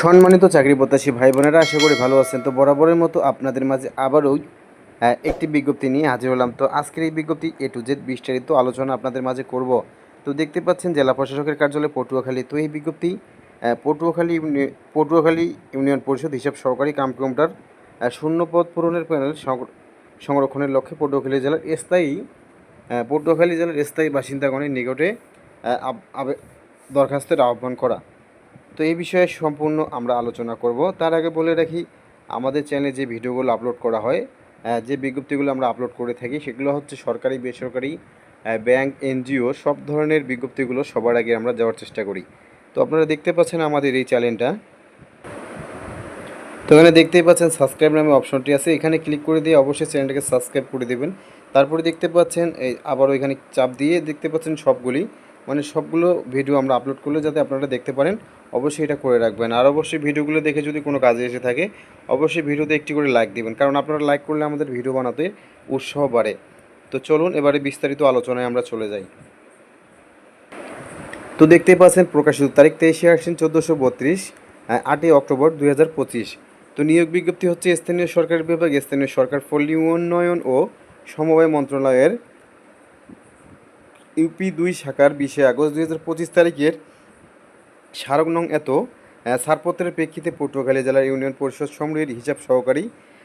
সম্মানিত চাকরি প্রত্যাশী ভাই বোনেরা, আশা করি ভালো আছেন। তো বরাবরের মতো আপনাদের মাঝে আবারও একটি বিজ্ঞপ্তি নিয়ে হাজির হলাম। তো আজকের এই বিজ্ঞপ্তি এ টু জেড বিস্তারিত আলোচনা আপনাদের মাঝে করব। তো দেখতে পাচ্ছেন জেলা প্রশাসকের কার্যালয় পটুয়াখালী। তো এই বিজ্ঞপ্তি পটুয়াখালী পটুয়াখালী ইউনিয়ন পরিষদ হিসাব সহকারী কম্পিউটার শূন্য পদ পূরণের প্যানেল সংর- সংরক্ষণের লক্ষ্যে পটুয়াখালী জেলার স্থায়ী পটুয়াখালী জেলার স্থায়ী বাসিন্দাগণের নিকটে দরখাস্তের আহ্বান করা। তো এই বিষয়ে সম্পূর্ণ আমরা আলোচনা করব। তার আগে বলে রাখি, আমাদের চ্যানেলে যে ভিডিওগুলো আপলোড করা হয় যে বিজ্ঞপ্তিগুলো আমরা আপলোড করে থাকি, সেগুলো হচ্ছে সরকারি, বেসরকারি ব্যাংক এনজিও সব ধরনের বিজ্ঞপ্তিগুলো সবার আগে আমরা যাওয়ার চেষ্টা করি। তো আপনারা দেখতে পাচ্ছেন আমাদের এই চ্যানেলটা তো এখানে দেখতেই পাচ্ছেন সাবস্ক্রাইব নামে অপশনটি আছে। এখানে ক্লিক করে দিয়ে অবশ্যই চ্যানেলটাকে সাবস্ক্রাইব করে দেবেন। তারপরে দেখতে পাচ্ছেন, এই আবারও এখানে চাপ দিয়ে দেখতে পাচ্ছেন সবগুলি। মানে সবগুলো ভিডিও আমরা আপলোড করলে যাতে আপনারা দেখতে পারেন, অবশ্যই এটা করে রাখবেন। আর অবশ্যই ভিডিওগুলো দেখে যদি কোনো কাজে এসে থাকে, অবশ্যই ভিডিওতে একটি করে লাইক দিবেন। কারণ আপনারা লাইক করলে আমাদের ভিডিও বানাতে উৎসাহ বাড়ে। তো চলুন এবারে বিস্তারিত আলোচনায় আমরা চলে যাই। তো দেখতেই পাচ্ছেন, প্রকাশিত তারিখ তেইশে আসছেন চোদ্দোশো বত্রিশ আটই অক্টোবর দুই হাজার পঁচিশ। তো নিয়োগ বিজ্ঞপ্তি হচ্ছে স্থানীয় সরকার বিভাগ, স্থানীয় সরকার পল্লী উন্নয়ন ও সমবায় মন্ত্রণালয়ের ইউপি দুই শাখার বিশে আগস্ট দুই হাজার পঁচিশ তারিখের স্মারক নং এত ছাড়পত্রের প্রেক্ষিতে পটুয়াখালী জেলার ইউনিয়ন পরিষদ সমূহের হিসাব সহকারী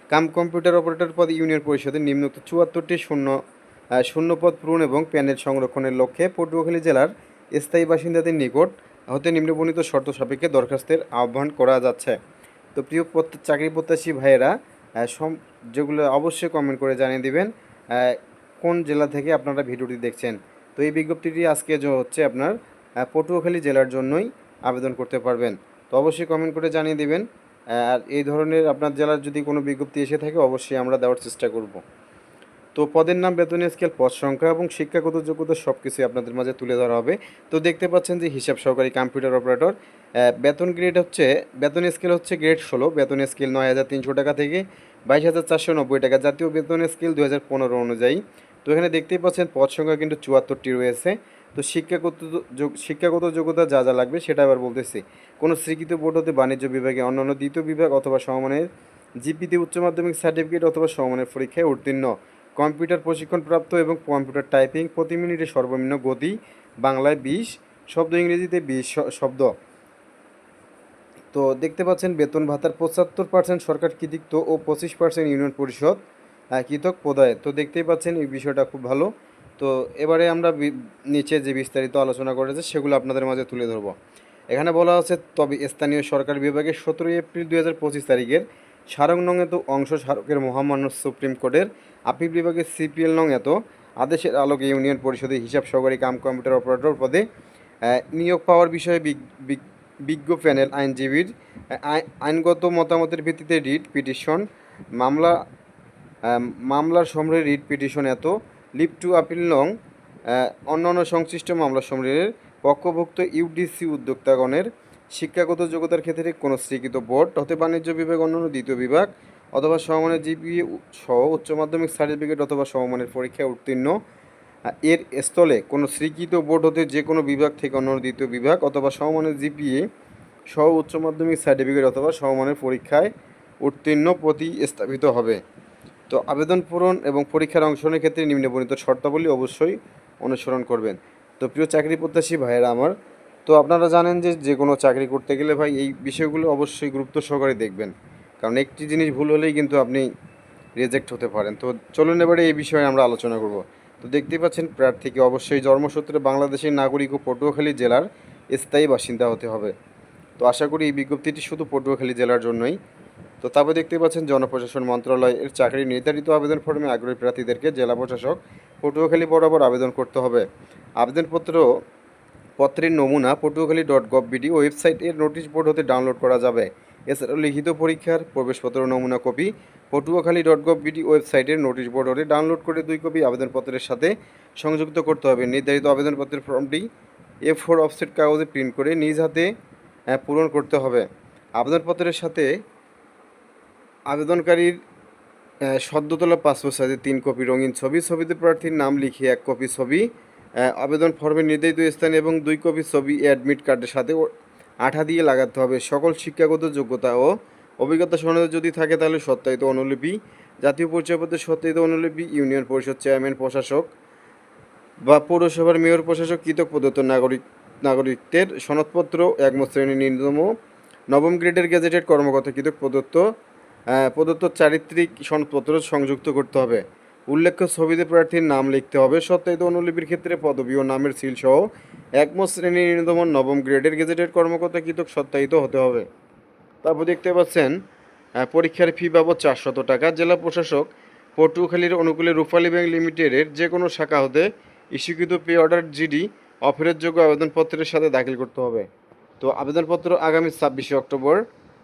কাম কম্পিউটার অপারেটর পদে ইউনিয়ন পরিষদের নিম্নোক্ত চুয়াত্তরটি শূন্য আহ, শূন্য পদ পূরণ এবং প্যানেল সংরক্ষণের লক্ষ্যে পটুয়াখালী জেলার স্থায়ী বাসিন্দাদের নিকট হতে নিম্নবর্ণিত শর্ত সাপেক্ষে দরখাস্তের আহ্বান করা যাচ্ছে। তো প্রিয় চাকরি প্রত্যাশী ভাইয়েরা যেগুলো অবশ্যই কমেন্ট করে জানিয়ে দিবেন কোন জেলা থেকে আপনারা ভিডিওটি দেখছেন। তো এই বিজ্ঞপ্তিটি আজকে যে হচ্ছে আপনার পটুয়াখালী জেলার জন্যই আবেদন করতে পারবেন। তো অবশ্যই কমেন্ট করে জানিয়ে দেবেন। আর এই ধরনের আপনার জেলার যদি কোনো বিজ্ঞপ্তি এসে থাকে, অবশ্যই আমরা দেওয়ার চেষ্টা করব। তো পদের নাম বেতনের স্কেল, পদ সংখ্যা এবং শিক্ষাগত যোগ্যতা সব কিছুই আপনাদের মাঝে তুলে ধরা হবে। তো দেখতে পাচ্ছেন যে হিসাব সহকারী কম্পিউটার অপারেটর বেতন গ্রেড হচ্ছে, বেতন স্কেল হচ্ছে গ্রেড ষোলো, বেতন স্কেল নয় হাজার তিনশো টাকা থেকে বাইশ হাজার চারশো নব্বই টাকা। জাতীয় বেতন স্কেল দু হাজার পনেরো অনুযায়ী। তো এখানে দেখতেই পাচ্ছেন পদ সংখ্যা কিন্তু চুয়াত্তরটি রয়েছে। তো শিক্ষাগত শিক্ষাগত যোগ্যতা যা যা লাগবে সেটা আবার বলতেছি। কোনো স্বীকৃত বোর্ড হতে বাণিজ্য বিভাগে, অন্যান্য দ্বিতীয় বিভাগ অথবা সমমানের জিপিতে উচ্চ মাধ্যমিক সার্টিফিকেট অথবা সমমানের পরীক্ষায় উত্তীর্ণ। কম্পিউটার প্রশিক্ষণপ্রাপ্ত এবং কম্পিউটার টাইপিং প্রতি মিনিটে সর্বনিম্ন গতি, বাংলায় বিশ, শব্দ ইংরেজিতে বিশ শব্দ। তো দেখতে পাচ্ছেন বেতন ভাতার পঁচাত্তর পার্সেন্ট সরকার কৃতিত্ব ও পঁচিশ পার্সেন্ট ইউনিয়ন পরিষদ। কৃতক পদায় তো দেখতেই পাচ্ছেন এই বিষয়টা খুব ভালো। তো এবারে আমরা নিচে যে বিস্তারিত আলোচনা করেছে, সেগুলো আপনাদের মাঝে তুলে ধরবো। এখানে বলা আছে তবে স্থানীয় সরকার বিভাগে সতেরোই এপ্রিল দুই হাজার পঁচিশ তারিখের স্মারক নং এত অংশ স্মারকের মহামান্য সুপ্রিম কোর্টের আপিল বিভাগের সিপিএল নং এত আদেশের আলোকে ইউনিয়ন পরিষদের হিসাব সহকারী কাম কম্পিউটার অপারেটর পদে নিয়োগ পাওয়ার বিষয়ে বিজ্ঞ প্যানেল আইনজীবীর আইনগত মতামতের ভিত্তিতে রিট পিটিশন, মামলা মামলার সমূহে রিট পিটিশন এত। লিপ টু আপিল নং অন্যান্য সংশ্লিষ্ট মামলা সমূহের পক্ষভুক্ত ইউডিসি উদ্যোক্তাগণের শিক্ষাগত যোগ্যতার ক্ষেত্রে কোনো স্বীকৃত বোর্ড হতে বাণিজ্য বিভাগ, অন্যান্য দ্বিতীয় বিভাগ অথবা সমমানের জিপিএ সহ উচ্চ মাধ্যমিক সার্টিফিকেট অথবা সমমানের পরীক্ষায় উত্তীর্ণ এর স্থলে কোনো স্বীকৃত বোর্ড হতে যে কোনো বিভাগ থেকে অন্য দ্বিতীয় বিভাগ অথবা সমমানের জিপিএ সহ উচ্চ মাধ্যমিক সার্টিফিকেট অথবা সমমানের পরীক্ষায় উত্তীর্ণ প্রতিস্থাপিত হবে। তো আবেদন পূরণ এবং পরীক্ষার অংশগ্রহণের ক্ষেত্রে নিম্নবর্ণিত শর্তাবলী অবশ্যই অনুসরণ করবেন। তো প্রিয় চাকরি প্রত্যাশী ভাইয়েরা আমার, তো আপনারা জানেন যে যে কোনো চাকরি করতে গেলে ভাই এই বিষয়গুলো অবশ্যই গুরুত্ব সহকারে দেখবেন। কারণ একটি জিনিস ভুল হলেই কিন্তু আপনি রিজেক্ট হতে পারেন। তো চলুন এবারে এই বিষয়ে আমরা আলোচনা করব। তো দেখতেই পাচ্ছেন প্রার্থীকে অবশ্যই জন্মসূত্রে বাংলাদেশের নাগরিক ও পটুয়াখালী জেলার স্থায়ী বাসিন্দা হতে হবে। তো আশা করি এই বিজ্ঞপ্তিটি শুধু পটুয়াখালী জেলার জন্যই তো তারপর দেখতে পাচ্ছেন জনপ্রশাসন মন্ত্রণালয়ের চাকরি নির্ধারিত আবেদন ফর্মে আগ্রহী প্রার্থীদেরকে জেলা প্রশাসক পটুয়াখালী বরাবর আবেদন করতে হবে। আবেদনপত্র পত্রের নমুনা পটুয়াখালী ডট গভ বিডি ওয়েবসাইটের নোটিশ বোর্ড হতে ডাউনলোড করা যাবে। এছাড়াও লিখিত পরীক্ষার প্রবেশপত্র নমুনা copy Patuakhali dot gov BD ওয়েবসাইটের নোটিশ বোর্ড হতে ডাউনলোড করে দুই কপি আবেদনপত্রের সাথে সংযুক্ত করতে হবে। নির্ধারিত আবেদনপত্রের ফর্মটি এ ফোর অফসেট কাগজে প্রিন্ট করে নিজ হাতে পূরণ করতে হবে। আবেদনপত্রের সাথে আবেদনকারীর আহ, সদ্য তোলা পাসপোর্ট সাইজের তিন কপি রঙিন ছবি ছবিতে প্রার্থীর নাম লিখিয়ে এক কপি ছবি আবেদন ফর্মে নির্ধারিত স্থান এবং দুই কপি ছবি অ্যাডমিট কার্ডের সাথে আঠা দিয়ে লাগাতে হবে। সকল শিক্ষাগত যোগ্যতা ও অভিজ্ঞতা সনদ যদি থাকে তাহলে সত্যায়িত অনুলিপি জাতীয় পরিচয়পত্রের সত্যায়িত অনুলিপি ইউনিয়ন পরিষদ চেয়ারম্যান প্রশাসক বা পৌরসভার মেয়র প্রশাসক কৃতক প্রদত্ত নাগরিক নাগরিকদের সনদপত্র একমত শ্রেণির ন্যূনতম নবম গ্রেডের গেজেটেড কর্মকর্তা কৃতক প্রদত্ত প্রদত্ত চারিত্রিক সনদপত্র সংযুক্ত করতে হবে। উল্লেখ্য ছবিতে প্রার্থীর নাম লিখতে হবে। সত্যায়িত অনুলিপির ক্ষেত্রে পদবী ও নামের সিল সহ একমত শ্রেণির ন্যূনতম নবম গ্রেডের গেজেটের কর্মকর্তা কৃতক সত্যায়িত হতে হবে। তারপর দেখতে পাচ্ছেন আহ, পরীক্ষার ফি বাবদ চারশত টাকা। জেলা প্রশাসক পটুয়াখালীর অনুকূলে রূপালী ব্যাংক লিমিটেডের যে কোনো শাখা হতে ইস্যুকৃত পে অর্ডার জিডি অফেরতযোগ্য আবেদনপত্রের সাথে দাখিল করতে হবে। তো আবেদনপত্র আগামী ছাব্বিশে অক্টোবর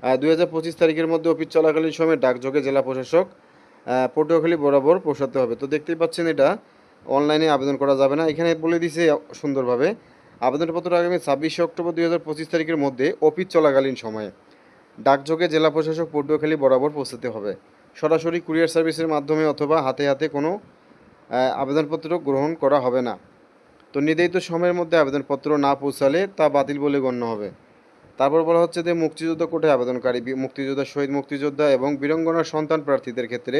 দুই হাজার পঁচিশ তারিখের মধ্যে অফিস চলাকালীন সময়ে ডাকযোগে জেলা প্রশাসক পটুয়াখালী বরাবর পৌঁছাতে হবে। তো দেখতেই পাচ্ছেন এটা, অনলাইনে আবেদন করা যাবে না। এখানে বলে দিছে সুন্দরভাবে, আবেদনপত্র আগামী ছাব্বিশে অক্টোবর দুই হাজার পঁচিশ তারিখের মধ্যে অফিস চলাকালীন সময়ে ডাকযোগে জেলা প্রশাসক পটুয়াখালী বরাবর পৌঁছাতে হবে। সরাসরি কুরিয়ার সার্ভিসের মাধ্যমে অথবা হাতে হাতে কোনো আবেদনপত্র গ্রহণ করা হবে না। তো নির্ধারিত সময়ের মধ্যে আবেদনপত্র না পৌঁছালে তা বাতিল বলে গণ্য হবে। তারপর বলা হচ্ছে যে মুক্তিযুদ্ধ কোটায় আবেদনকারী মুক্তিযোদ্ধা, শহীদ মুক্তিযোদ্ধা এবং বীরঙ্গনার সন্তান প্রার্থীদের ক্ষেত্রে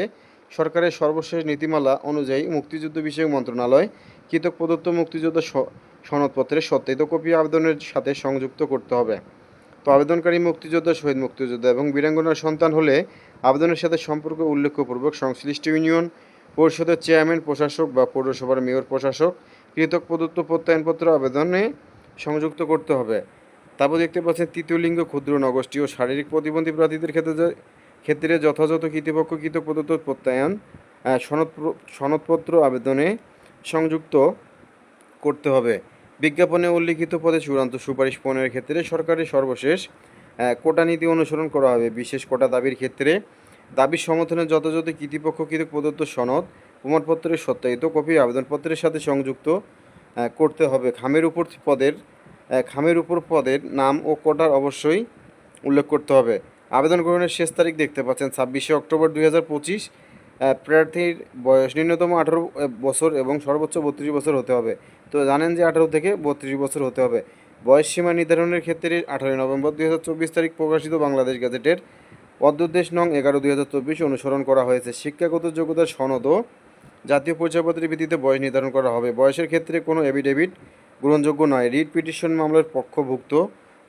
সরকারের সর্বশেষ নীতিমালা অনুযায়ী মুক্তিযুদ্ধ বিষয়ক মন্ত্রণালয় কৃতক প্রদত্ত মুক্তিযোদ্ধা সনদপত্রের সত্যায়িত কপি আবেদনের সাথে সংযুক্ত করতে হবে। তো আবেদনকারী মুক্তিযোদ্ধা, শহীদ মুক্তিযোদ্ধা এবং বীরাঙ্গনার সন্তান হলে আবেদনের সাথে সম্পর্ক উল্লেখপূর্বক সংশ্লিষ্ট ইউনিয়ন পরিষদের চেয়ারম্যান, প্রশাসক বা পৌরসভার মেয়র, প্রশাসক কৃতক প্রদত্ত প্রত্যয়নপত্র আবেদনে সংযুক্ত করতে হবে। তারপর দেখতে পাচ্ছেন তৃতীয় লিঙ্গ ক্ষুদ্র নগোষ্ঠী ও শারীরিক প্রতিবন্ধী প্রার্থীদের ক্ষেত্রে ক্ষেত্রে যথাযথ কৃতপক্ষ কৃত প্রদত্ত প্রত্যয়ন সনদ সনদপত্র আবেদনে সংযুক্ত করতে হবে। বিজ্ঞাপনে উল্লিখিত পদে চূড়ান্ত সুপারিশ পূরণের ক্ষেত্রে সরকারের সর্বশেষ কোটা নীতি অনুসরণ করা হবে। বিশেষ কোটা দাবির ক্ষেত্রে দাবির সমর্থনে যথাযথ কৃতিপক্ষ কৃতক প্রদত্ত সনদ, প্রমাণপত্রের সত্যায়িত কপি, আবেদনপত্রের সাথে সংযুক্ত করতে হবে। খামের উপর পদের খামের উপর পদের নাম ও কোটার অবশ্যই উল্লেখ করতে হবে। আবেদন গ্রহণের শেষ তারিখ দেখতে পাচ্ছেন, ছাব্বিশে অক্টোবর দুই হাজার পঁচিশ। প্রার্থীর বয়স ন্যূনতম আঠারো বছর এবং সর্বোচ্চ বত্রিশ বছর হতে হবে। তো জানেন যে আঠারো থেকে বত্রিশ বছর হতে হবে। বয়স সীমা নির্ধারণের ক্ষেত্রে আঠারোই নভেম্বর দুই হাজার চব্বিশ তারিখ প্রকাশিত বাংলাদেশ গ্যাজেটের অধ্যাদেশ নং এগারো দুই অনুসরণ করা হয়েছে। শিক্ষাগত যোগ্যতার সনদ ও জাতীয় পরিচয়পত্রের ভিত্তিতে বয়স নির্ধারণ করা হবে। বয়সের ক্ষেত্রে কোনো এভিডেভিট গ্রহণযোগ্য নয়। রিট পিটিশন মামলার পক্ষভুক্ত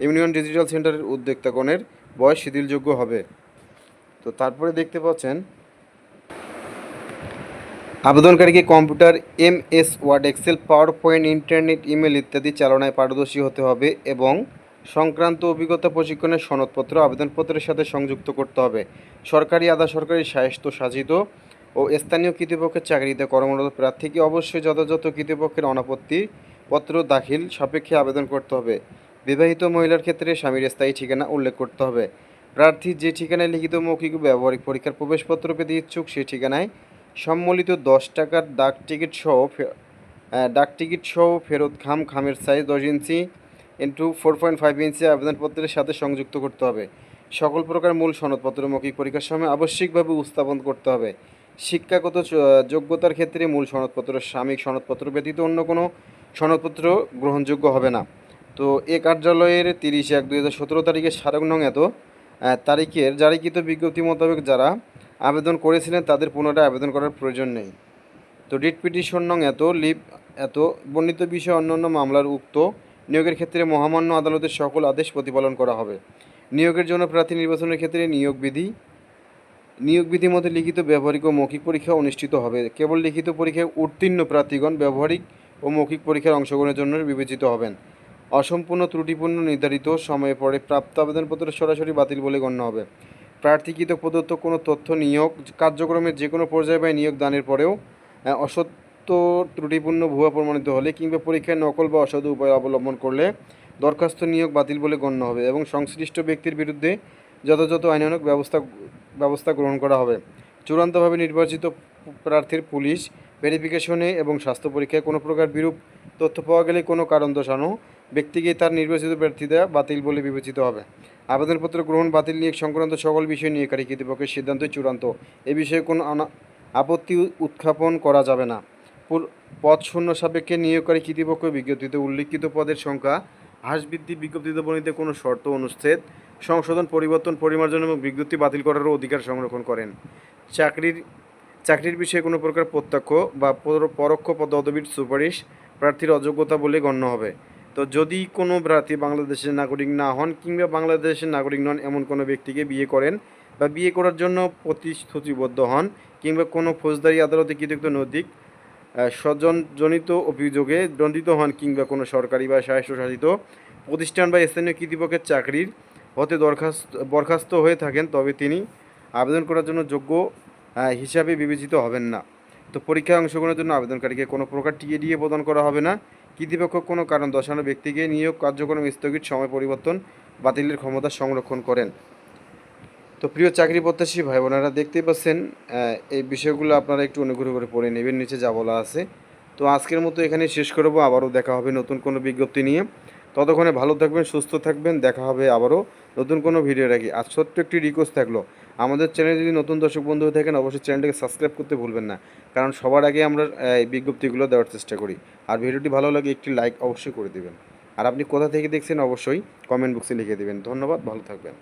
ইউনিয়ন ডিজিটাল সেন্টারের উদ্যোক্তাগণের বয়স শিথিলযোগ্য হবে। তো তারপরে দেখতে পাচ্ছেন, আবেদনকারীকে computer M S Word, Excel PowerPoint internet, email ইত্যাদি চালনায় পারদর্শী হতে হবে এবং সংক্রান্ত অভিজ্ঞতা প্রশিক্ষণের সনদপত্র, আবেদনপত্রের সাথে সংযুক্ত করতে হবে। সরকারি, আধা সরকারি, স্বায়ত্ত, শাসিত ও স্থানীয় কর্তৃপক্ষের চাকরিতে কর্মরত প্রার্থীকে অবশ্যই যথাযথ কর্তৃপক্ষের অনাপত্তি পত্র দাখিল সাপেক্ষে আবেদন করতে হবে। বিবাহিত মহিলার ক্ষেত্রে স্বামীর স্থায়ী ঠিকানা উল্লেখ করতে হবে। প্রার্থী যে ঠিকানায় লিখিত মৌখিক ব্যবহারিক পরীক্ষার প্রবেশপত্র পেতে ইচ্ছুক সেই ঠিকানায় সম্মিলিত দশ টাকার ডাক টিকিট সহ ডাক টিকিট সহ ফেরত খাম খামের সাইজ দশ inch into four point five inch আবেদনপত্রের সাথে সংযুক্ত করতে হবে। সকল প্রকার মূল সনদপত্র মৌখিক পরীক্ষার সময় আবশ্যিকভাবে উপস্থাপন করতে হবে। শিক্ষাগত যোগ্যতার ক্ষেত্রে মূল সনদপত্র সাময়িক সনদপত্র ব্যতীত অন্য কোনো সনদপত্র গ্রহণযোগ্য হবে না। তো এ কার্যালয়ের তিরিশে এক দুই হাজার সতেরো তারিখে স্মারক নং এত তারিখের জারিকৃত বিজ্ঞপ্তি মোতাবেক যারা আবেদন করেছিলেন তাদের পুনরায় আবেদন করার প্রয়োজন নেই। তো রিট পিটিশন নং এত লিভ এত, বর্ণিত বিষয়ে অন্যান্য মামলার উক্ত নিয়োগের ক্ষেত্রে মহামান্য আদালতের সকল আদেশ প্রতিপালন করা হবে। নিয়োগের জন্য প্রার্থী নির্বাচনের ক্ষেত্রে নিয়োগ বিধি নিয়োগ বিধি মতে লিখিত, ব্যবহারিক ও মৌখিক পরীক্ষা অনুষ্ঠিত হবে। কেবল লিখিত পরীক্ষায় উত্তীর্ণ প্রার্থীগণ ব্যবহারিক ও মৌখিক পরীক্ষার অংশগ্রহণের জন্য বিবেচিত হবেন। অসম্পূর্ণ ত্রুটিপূর্ণ নির্ধারিত সময়ে পরে প্রাপ্ত আবেদনপত্র সরাসরি বাতিল বলে গণ্য হবে। প্রার্থীকৃত প্রদত্ত কোনো তথ্য নিয়োগ কার্যক্রমের যে কোনো পর্যায়ে বা নিয়োগ দানের পরেও অসত্য ত্রুটিপূর্ণ ভুয়া প্রমাণিত হলে কিংবা পরীক্ষায় নকল বা অসাধু উপায় অবলম্বন করলে দরখাস্ত নিয়োগ বাতিল বলে গণ্য হবে এবং সংশ্লিষ্ট ব্যক্তির বিরুদ্ধে যথাযথ আইনানুগ ব্যবস্থা ব্যবস্থা গ্রহণ করা হবে। চূড়ান্তভাবে নির্বাচিত প্রার্থীর পুলিশ ভেরিফিকেশনে এবং স্বাস্থ্য পরীক্ষায় কোনো প্রকার বিরূপ তথ্য পাওয়া গেলে কোনো কারণ দর্শানো ব্যক্তিকে তার নির্বাচিত প্রার্থীতা বাতিল বলে বিবেচিত হবে। আবেদনপত্র গ্রহণ, বাতিল নিয়ে সংক্রান্ত সকল বিষয় নিয়ে কারি কর্তৃপক্ষের সিদ্ধান্তই চূড়ান্ত। এ বিষয়ে কোনো আপত্তি উত্থাপন করা যাবে না। পদ শূন্য সাপেক্ষে নিয়োগকারী কর্তৃপক্ষ বিজ্ঞপ্তিতে উল্লিখিত পদের সংখ্যা হ্রাস বৃদ্ধি বিজ্ঞপ্তিতে বর্ণিত কোনো শর্ত অনুচ্ছেদ, সংশোধন, পরিবর্তন, পরিমার্জন এবং বিজ্ঞপ্তি বাতিল করারও অধিকার সংরক্ষণ করেন। চাকরির চাকরির বিষয়ে কোনো প্রকার প্রত্যক্ষ বা পরোক্ষ পদবির সুপারিশ প্রার্থীর অযোগ্যতা বলে গণ্য হবে। তো যদি কোনো প্রার্থী বাংলাদেশের নাগরিক না হন কিংবা বাংলাদেশের নাগরিক নন এমন কোনো ব্যক্তিকে বিয়ে করেন বা বিয়ে করার জন্য প্রতিশ্রুতিবদ্ধ হন কিংবা কোনো ফৌজদারি, আদালতে কৃতজ্ঞ নৈতিক স্বজনজনিত অভিযোগে দণ্ডিত হন কিংবা কোনো সরকারি বা স্বায়ত্তশাসিত প্রতিষ্ঠান বা স্থানীয় কর্তৃপক্ষের চাকরির হতে দরখাস্ত বরখাস্ত হয়ে থাকেন, তবে তিনি আবেদন করার জন্য যোগ্য হিসাবে বিবেচিত হবেন না। তো পরীক্ষায় অংশগ্রহণের জন্য আবেদনকারীকে কোনো প্রকার টিএডিএ প্রদান করা হবে না। কৃতিপক্ষ কোনো কারণ দর্শানো ব্যক্তিকে নিয়োগ, কার্যক্রম স্থগিত সময় পরিবর্তন, বাতিলের ক্ষমতা সংরক্ষণ করেন। তো প্রিয় চাকরি প্রত্যাশী ভাই বোনেরা দেখতেই পাচ্ছেন এই বিষয়গুলো আপনারা একটু অনুগ্রহ করে পড়ে নেবেন, নিচে যা বলা আছে। তো আজকের মতো এখানে শেষ করব। আবারও দেখা হবে নতুন কোনো বিজ্ঞপ্তি নিয়ে। ততক্ষণে ভালো থাকবেন, সুস্থ থাকবেন, দেখা হবে আবারও নতুন কোনো ভিডিও রাখি আর ছোট্ট একটি রিকোয়েস্ট থাকল, আমাদের চ্যানেলে যদি নতুন দর্শক বন্ধু হয়ে থাকেন, অবশ্যই চ্যানেলটাকে সাবস্ক্রাইব করতে ভুলবেন না, কারণ সবার আগে আমরা এই বিজ্ঞপ্তিগুলো দেওয়ার চেষ্টা করি। আর ভিডিওটি ভালো লাগে একটি লাইক অবশ্যই করে দেবেন। আর আপনি কোথা থেকে দেখছেন, অবশ্যই কমেন্ট বক্সে লিখে দেবেন। ধন্যবাদ, ভালো থাকবেন।